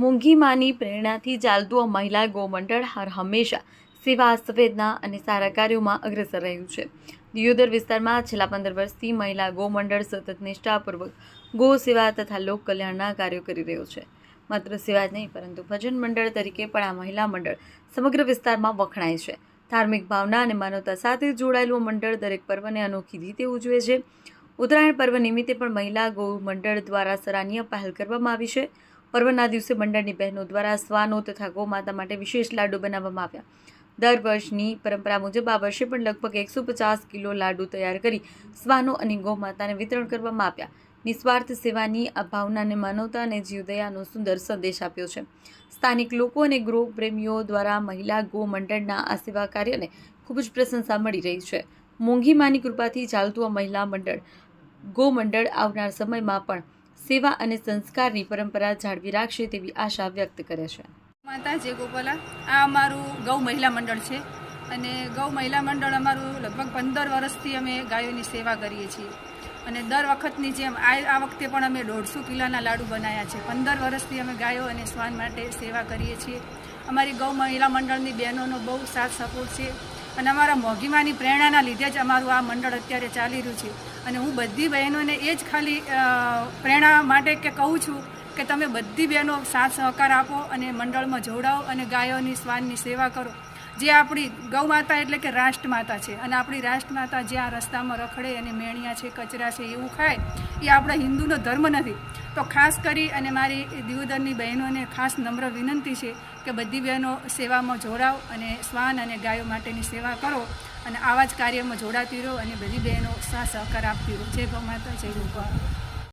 મોંઘી માની પ્રેરણાથી ચાલતું આ મહિલા ગૌમંડળ હર હંમેશા સેવા, સંવેદના અને સારા કાર્યોમાં અગ્રસર રહ્યું છે. દિયોદર વિસ્તારમાં છેલ્લા પંદર વર્ષથી મહિલા ગૌમંડળ સતત નિષ્ઠાપૂર્વક ગૌ સેવા તથા લોક કલ્યાણના કાર્યો કરી રહ્યો છે. માત્ર સેવા જ નહીં, પરંતુ ભજન મંડળ તરીકે પણ આ મહિલા મંડળ સમગ્ર વિસ્તારમાં વખણાય છે. ધાર્મિક ભાવના અને માનવતા સાથે જોડાયેલું મંડળ દરેક પર્વને અનોખી રીતે ઉજવે છે. ઉત્તરાયણ પર્વ નિમિત્તે પણ મહિલા ગૌ મંડળ દ્વારા સરાહનીય પહેલ કરવામાં આવી છે. પર્વના દિવસે મંડળની બહેનો દ્વારા શ્વાનો તથા ગૌ માતા માટે વિશેષ લાડુ બનાવવામાં આવ્યા. દર વર્ષની પરંપરા મુજબ આ વર્ષે પણ લગભગ એકસો પચાસ કિલો લાડુ તૈયાર કરી શ્વાનો અને ગૌ માતાને વિતરણ કરવામાં આવ્યા. નિસ્વાર્થ સેવાની આ ભાવનાને માનવતા અને જીવદયાનો સુંદર સંદેશ આપ્યો છે. સ્થાનિક લોકો અને ગૃહ પ્રેમીઓ દ્વારા મહિલા ગો મંડળના આ સેવા કાર્યને ખૂબ જ પ્રશંસા મળી રહી છે. મોંઘી માની કૃપાથી ચાલતું આ મહિલા મંડળ ગો મંડળ આવનાર સમયમાં પણ સેવા અને સંસ્કારની પરંપરા જાળવી રાખશે તેવી આશા વ્યક્ત કરે છે. માતા જે ગોપાલા. આ અમારું ગૌ મહિલા મંડળ છે અને ગૌ મહિલા મંડળ અમારું લગભગ પંદર વર્ષથી અમે ગાયોની સેવા કરીએ છીએ. અને દર વખતની જેમ આ વખતે પણ અમે દોઢસો કિલોના લાડુ બનાવ્યા છે. પંદર વર્ષથી અમે ગાયો અને શ્વાન માટે સેવા કરીએ છીએ. અમારી ગૌ મહિલા મંડળની બહેનોનો બહુ સાથ સપોર્ટ છે. અને અમારા મોઘીમાની પ્રેરણાના લીધે જ અમારું આ મંડળ અત્યારે ચાલી રહ્યું છે. અને હું બધી બહેનોને એ જ ખાલી પ્રેરણા માટે કે કહું છું કે તમે બધી બહેનો સાથ સહકાર આપો અને મંડળમાં જોડાઓ અને ગાયોની શ્વાનની સેવા કરો. જે આપણી ગૌ માતા એટલે કે રાષ્ટ્રમાતા છે. અને આપણી રાષ્ટ્રમાતા જે આ રસ્તામાં રખડે અને મેણિયા છે, કચરા છે, એવું ખાય, એ આપણા હિન્દુનો ધર્મ નથી. તો ખાસ કરી અને મારી દિવોદરની બહેનોને ખાસ નમ્ર વિનંતી છે કે બધી બહેનો સેવામાં જોડાઓ અને શ્વાન અને ગાયો માટેની સેવા કરો અને આવા જ કાર્યમાં જોડાતી રહો અને બધી બહેનો સહ સહકાર આપતી રહો. જય ગૌ માતા, જય ગોપાલ